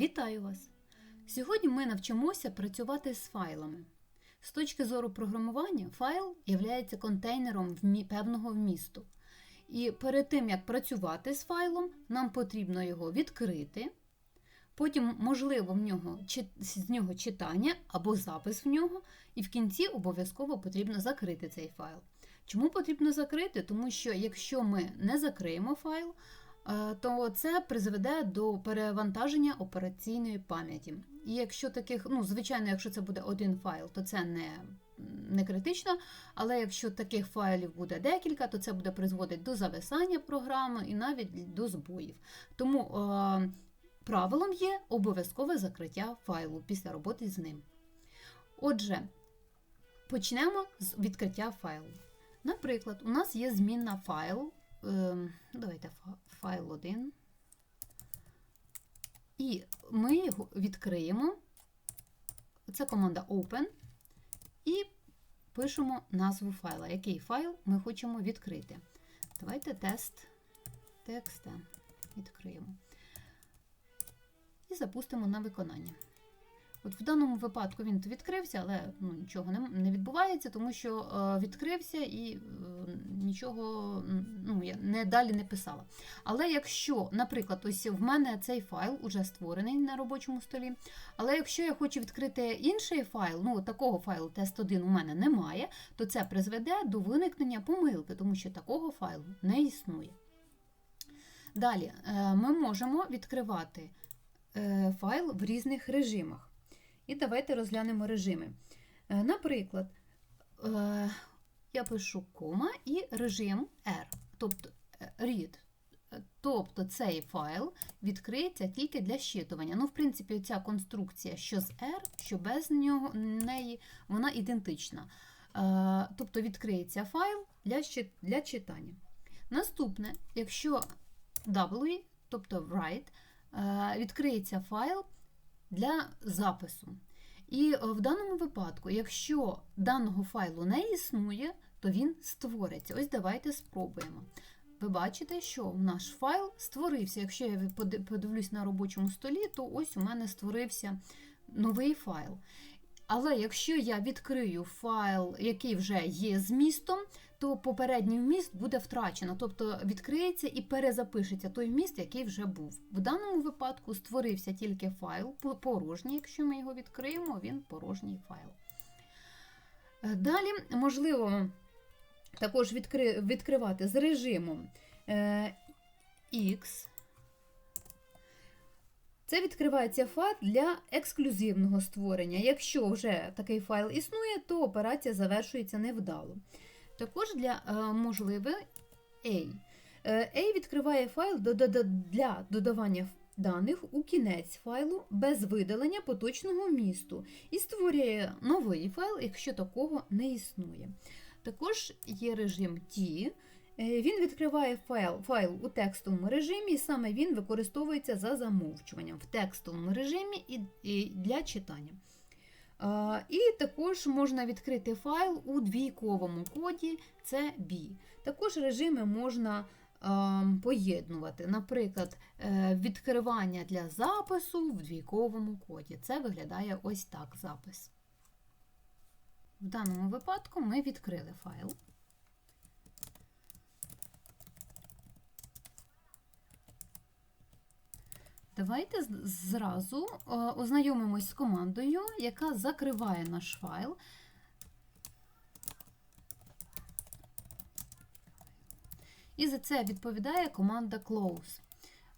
Вітаю вас! Сьогодні ми навчимося працювати з файлами. З точки зору програмування, файл є контейнером певного вмісту. І перед тим, як працювати з файлом, нам потрібно його відкрити. Потім, можливо, в нього, з нього читання або запис в нього, і в кінці обов'язково потрібно закрити цей файл. Чому потрібно закрити? Тому що якщо ми не закриємо файл, то це призведе до перевантаження операційної пам'яті. І якщо таких, ну, звичайно, якщо це буде один файл, то це не, не критично. Але якщо таких файлів буде декілька, то це буде призводити до зависання програми і навіть до збоїв. Тому е, правилом є обов'язкове закриття файлу після роботи з ним. Отже, почнемо з відкриття файлу. Наприклад, у нас є змінна файл. Ем, давайте файл 1. І ми його відкриємо. Це команда Open. І пишемо назву файла. Який файл ми хочемо відкрити. Давайте тест текста відкриємо. І запустимо на виконання. От в даному випадку він відкрився, але ну, нічого не, відбувається, тому що е, відкрився і е, нічого ну, я не далі не писала. Але якщо, наприклад, ось в мене цей файл уже створений на робочому столі, але якщо я хочу відкрити інший файл, ну такого файлу тест1 у мене немає, то це призведе до виникнення помилки, тому що такого файлу не існує. Далі е, ми можемо відкривати файл в різних режимах. І давайте розглянемо режими. Е, Наприклад, е, я пишу кома і режим R, тобто е, read. Тобто цей файл відкриється тільки для щитування. Ну, в принципі, ця конструкція, що з R, що без нього, неї, вона ідентична. Тобто відкриється файл для, читання. Наступне, якщо W, тобто write, відкриється файл для запису. І е, в даному випадку, якщо даного файлу не існує, то він створиться. Ось давайте спробуємо. Ви бачите, що наш файл створився. Якщо я подивлюсь на робочому столі, то ось у мене створився новий файл. Але якщо я відкрию файл, який вже є змістом, то попередній вміст буде втрачено, тобто відкриється і перезапишеться той вміст, який вже був. В даному випадку створився тільки файл порожній. Якщо ми його відкриємо, він порожній файл. Е, Далі можливо також відкри... відкривати з режимом е, X. Це відкривається файл для ексклюзивного створення. Якщо вже такий файл існує, то операція завершується невдало. Також для е, можливе A. Е, A відкриває файл для додавання даних у кінець файлу без видалення поточного вмісту і створює новий файл, якщо такого не існує. Також є режим T. Е, Він відкриває файл, файл у текстовому режимі, і саме він використовується за замовчуванням в текстовому режимі і для читання. І також можна відкрити файл у двійковому коді, це B. Також режими можна поєднувати, наприклад, е, відкривання для запису в двійковому коді. Це виглядає ось так запис. В даному випадку ми відкрили файл. Давайте зразу е, ознайомимось з командою, яка закриває наш файл. І за це відповідає команда close.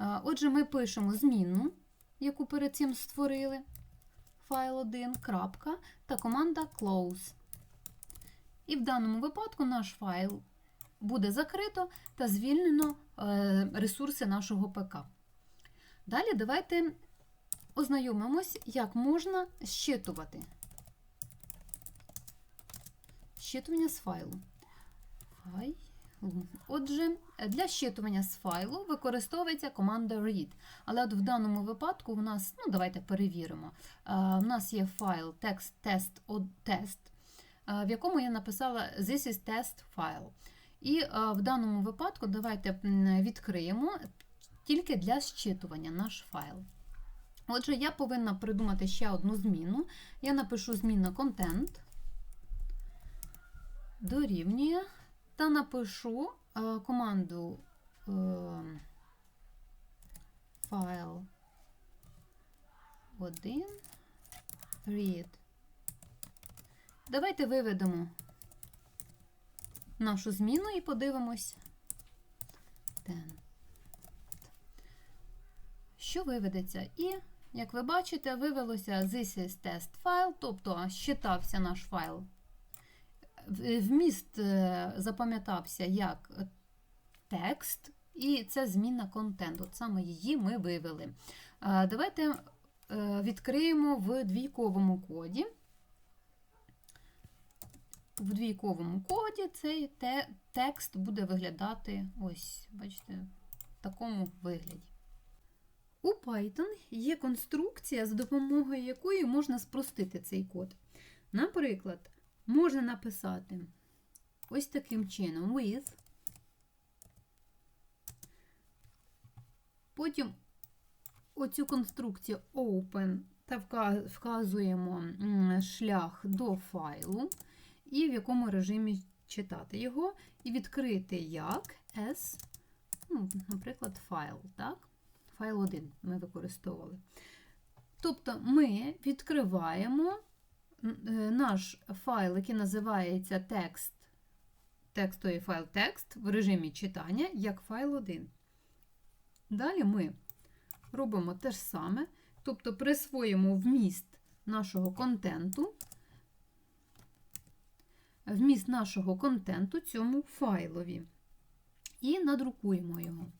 Е, Отже, ми пишемо змінну, яку перед цим створили, файл 1, крапка, та команда close. І в даному випадку наш файл буде закрито та звільнено е, ресурси нашого ПК. Далі давайте ознайомимось, як можна щитувати. Щитування з файлу. Файл. Отже, для щитування з файлу використовується команда read. Але от в даному випадку у нас, ну давайте перевіримо. У нас є файл text test test, е, в якому я написала This is test file. І е, в даному випадку давайте відкриємо тільки для щитування наш файл. Отже, я повинна придумати ще одну зміну. Я напишу зміна контент, дорівнює, та напишу е, команду е, файл 1 read. Давайте виведемо нашу зміну і подивимось. Ten. Що виведеться? І, як ви бачите, вивелося this is test файл, тобто считався наш файл. Вміст е, запам'ятався як текст, і це зміна контенту. Саме її ми вивели. Е, давайте е, відкриємо в двійковому коді. В двійковому коді цей текст буде виглядати ось, бачите, в такому вигляді. У Python є конструкція, за допомогою якої можна спростити цей код. Наприклад, можна написати ось таким чином with. Потім оцю конструкцію open та вказуємо шлях до файлу і в якому режимі читати його, і відкрити як S, ну, наприклад, файл. так? Файл 1 ми використовували. Тобто ми відкриваємо е, наш файл, який називається текст, текстовий файл текст в режимі читання як файл 1. Далі ми робимо те ж саме, тобто присвоїмо вміст нашого контенту вміст нашого контенту цьому файлові і надрукуємо його.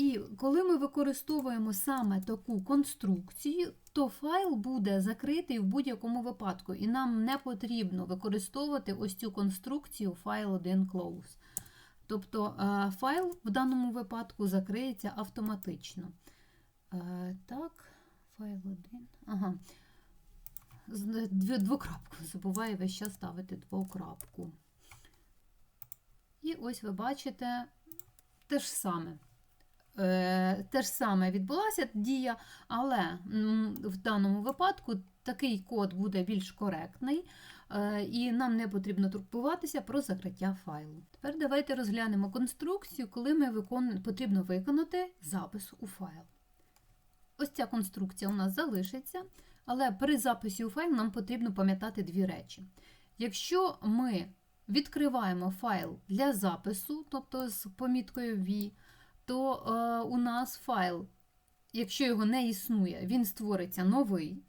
І коли ми використовуємо саме таку конструкцію, то файл буде закритий в будь-якому випадку, і нам не потрібно використовувати ось цю конструкцію файл 1 close. Тобто е, файл в даному випадку закриється автоматично. Е, так, файл 1. Ага двокрапку. Забуваю весь час ставити двокрапку. І ось ви бачите те ж саме. Е, те ж саме відбулася дія, але в даному випадку такий код буде більш коректний, е, і нам не потрібно турбуватися про закриття файлу. Тепер давайте розглянемо конструкцію, коли ми викон... потрібно виконати запис у файл. Ось ця конструкція у нас залишиться. Але при записі у файл нам потрібно пам'ятати дві речі. Якщо ми відкриваємо файл для запису, тобто з поміткою V, то е, у нас файл, якщо його не існує, він створиться новий.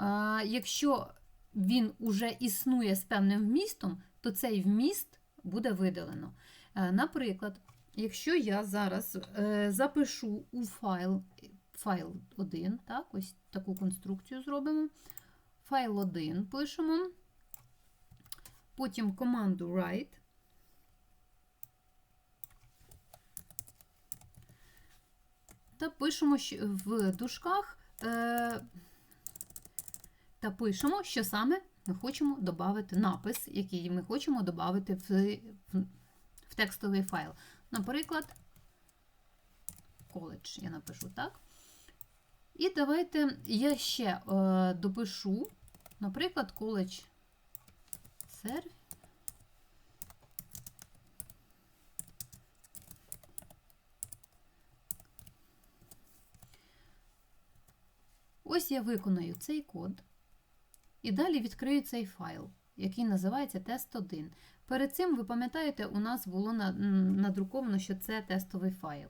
Е, якщо він уже існує з певним вмістом, то цей вміст буде видалено. Е, наприклад, якщо я зараз е, запишу у файл файл 1, так, ось таку конструкцію зробимо. Файл 1 пишемо, потім команду write. Та пишемо в дужках, е, та пишемо, що саме ми хочемо додати напис, який ми хочемо додати в, в, текстовий файл. Наприклад, коледж я напишу так. І давайте я ще е, допишу, наприклад, коледж сервіс. Ось я виконаю цей код. І далі відкрию цей файл, який називається тест1. Перед цим, ви пам'ятаєте, у нас було надруковано, що це тестовий файл.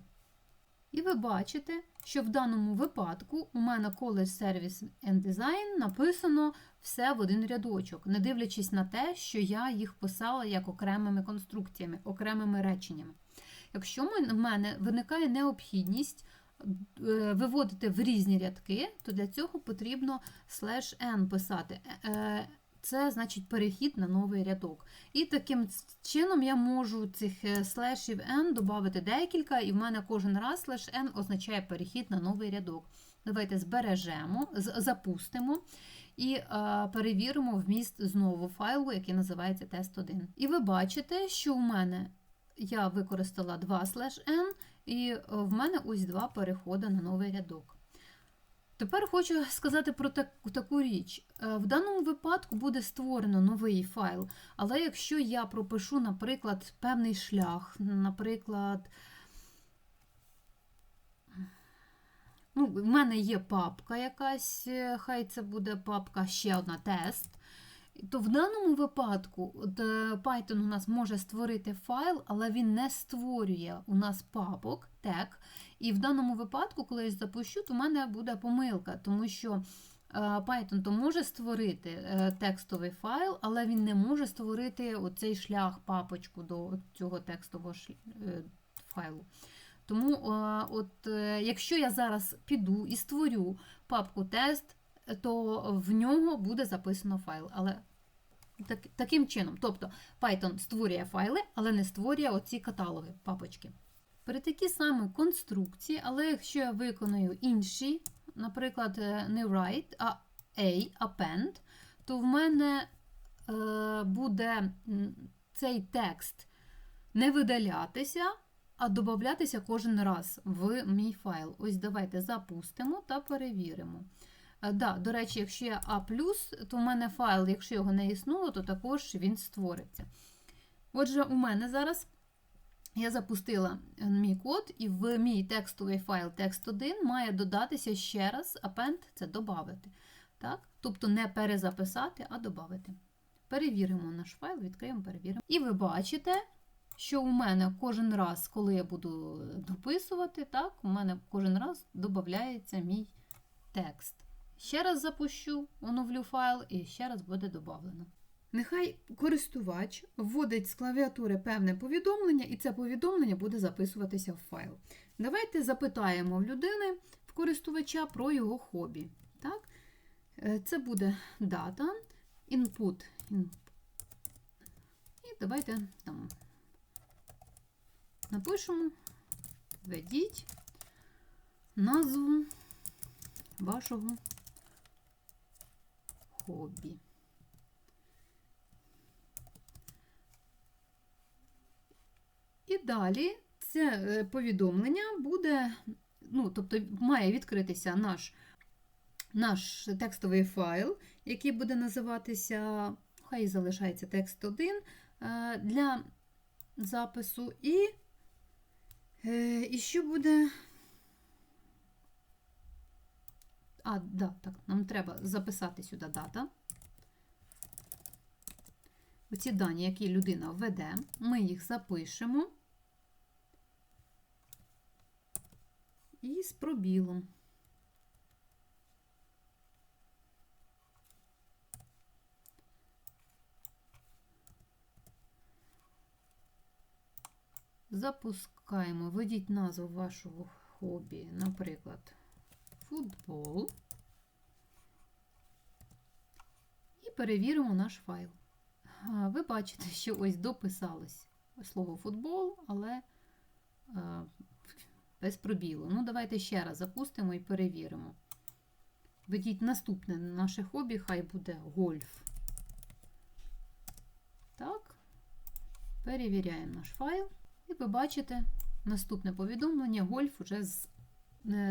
І ви бачите, що в даному випадку у мене College Service and Design написано все в один рядочок, не дивлячись на те, що я їх писала як окремими конструкціями, окремими реченнями. Якщо в мене виникає необхідність виводити в різні рядки, то для цього потрібно n писати. Е, е, це значить перехід на новий рядок. І таким чином я можу цих е, слешів n додати декілька, і в мене кожен раз слеш n означає перехід на новий рядок. Давайте збережемо, запустимо і перевіримо вміст знову файлу, який називається тест1. І ви бачите, що у мене я використала 2 n, і е, в мене ось два переходи на новий рядок. Тепер хочу сказати про так, таку річ. Е, В даному випадку буде створено новий файл, але якщо я пропишу, наприклад, певний шлях, наприклад, ну, в мене є папка якась, е, хай це буде папка ще одна тест. То в даному випадку от, е, Python у нас може створити файл, але він не створює у нас папок, тег. І в даному випадку, коли я запущу, то в мене буде помилка, тому що е, Python то може створити е, текстовий файл, але він не може створити оцей шлях, папочку до цього текстового файлу. Тому, от, якщо я зараз піду і створю папку тест, то в нього буде записано файл. Але так, таким чином, тобто Python створює файли, але не створює оці каталоги, папочки. При такій самій конструкції, але якщо я виконую інші, наприклад, е, не write, а a, append, то в мене е, буде цей текст не видалятися, а додатися кожен раз в мій файл. Ось давайте запустимо та перевіримо. Е, Да, до речі, якщо є А, то в мене файл, якщо його не існує, то також він створиться. Отже, у мене зараз я запустила е, мій код, і в мій текстовий файл text1 має додатися ще раз append це додати. Так? Тобто не перезаписати, а додати. Перевіримо наш файл, відкриємо, перевіримо. І ви бачите, що у мене кожен раз, коли я буду дописувати, так, у мене кожен раз додається мій текст. Ще раз запущу, оновлю файл і ще раз буде додано. Нехай користувач вводить з клавіатури певне повідомлення, і це повідомлення буде записуватися в файл. Давайте запитаємо в людини, в користувача про його хобі. Так? Е, Це буде дата, input. І давайте там напишемо, введіть назву вашого хобі. І далі це е, повідомлення буде, ну, тобто має відкритися наш, наш текстовий файл, який буде називатися, хай залишається текст 1 е, для запису. І, е, і що буде. А, да, так, нам треба записати сюди дата. Оці дані, які людина введе, ми їх запишемо і з пробілом. Запускаємо, введіть назву вашого хобі, наприклад, футбол. І перевіримо наш файл. Ви бачите, що ось дописалось слово футбол, але без пробілу. Ну, давайте ще раз запустимо і перевіримо. Введіть наступне наше хобі, хай буде гольф. Так, перевіряємо наш файл. І ви бачите наступне повідомлення: гольф уже з,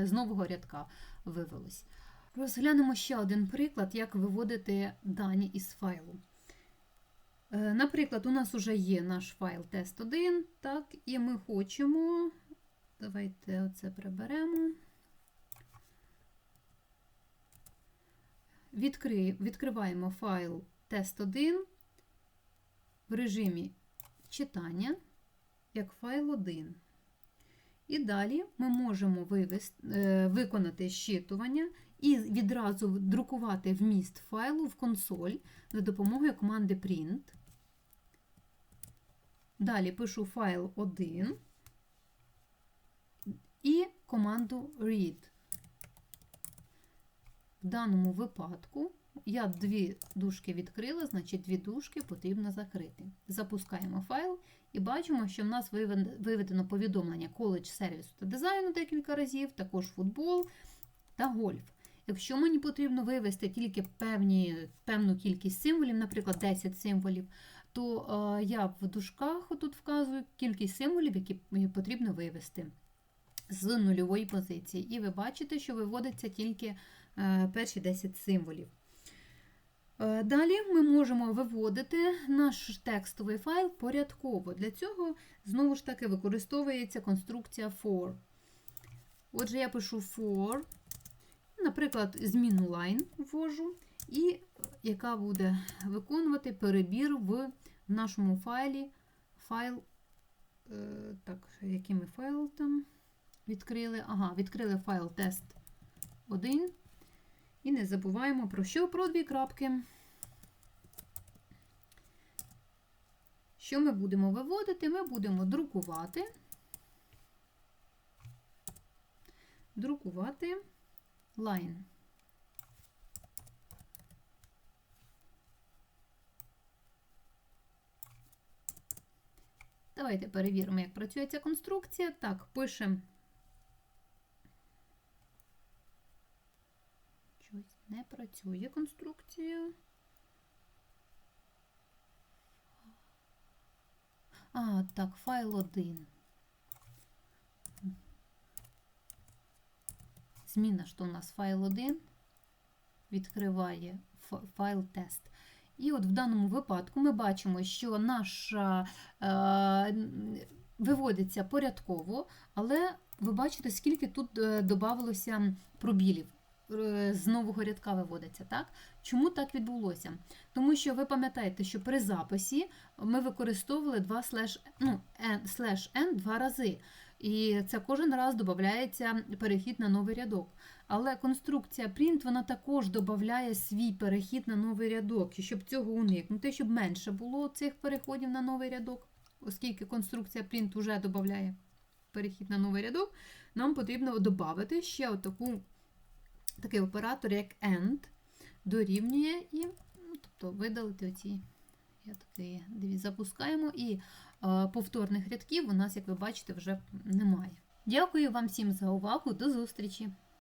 з нового рядка вивелось. Розглянемо ще один приклад, як виводити дані із файлу. Е, Наприклад, у нас вже є наш файл тест1, так, і ми хочемо. Давайте оце приберемо. Відкри, відкриваємо файл тест1 в режимі читання як файл 1. І далі ми можемо вивести, е, виконати щитування і відразу друкувати вміст файлу в консоль за допомогою команди print. Далі пишу файл 1 і команду read. В даному випадку я дві дужки відкрила, значить дві дужки потрібно закрити. Запускаємо файл і бачимо, що в нас виведено повідомлення коледж сервісу та дизайну декілька разів, також футбол та гольф. Якщо мені потрібно вивести тільки певні, певну кількість символів, наприклад, 10 символів, то е, я в дужках тут вказую кількість символів, які потрібно вивести. з нульової позиції. І ви бачите, що виводиться тільки е, перші 10 символів. Е, Далі ми можемо виводити наш текстовий файл порядково. Для цього знову ж таки використовується конструкція for. Отже, я пишу for, наприклад, зміну line ввожу, і яка буде виконувати перебір в нашому файлі. Файл, е, так, який ми файл там відкрили? Ага, відкрили файл тест 1. І не забуваємо про що? Про дві крапки. Що ми будемо виводити? Ми будемо друкувати. Друкувати line. Давайте перевіримо, як працює ця конструкція. Так, пишемо. Не працює конструкція. А, так, файл 1. Зміна, що у нас файл 1 відкриває файл тест. І от в даному випадку ми бачимо, що наша е, виводиться порядково, але ви бачите, скільки тут е, додавалося пробілів. Е, З нового рядка виводиться. так? Чому так відбулося? Тому що ви пам'ятаєте, що при записі ми використовували 2 слеш, ну, n, слеш n два рази. І це кожен раз додається перехід на новий рядок. Але конструкція print вона також додає свій перехід на новий рядок. І щоб цього уникнути, щоб менше було цих переходів на новий рядок, оскільки конструкція print вже додає перехід на новий рядок, нам потрібно додати ще отаку, такий оператор, як AND, дорівнює і ну, тобто видалити оці. Я туди запускаємо і е, повторних рядків у нас, як ви бачите, вже немає. Дякую вам всім за увагу. До зустрічі!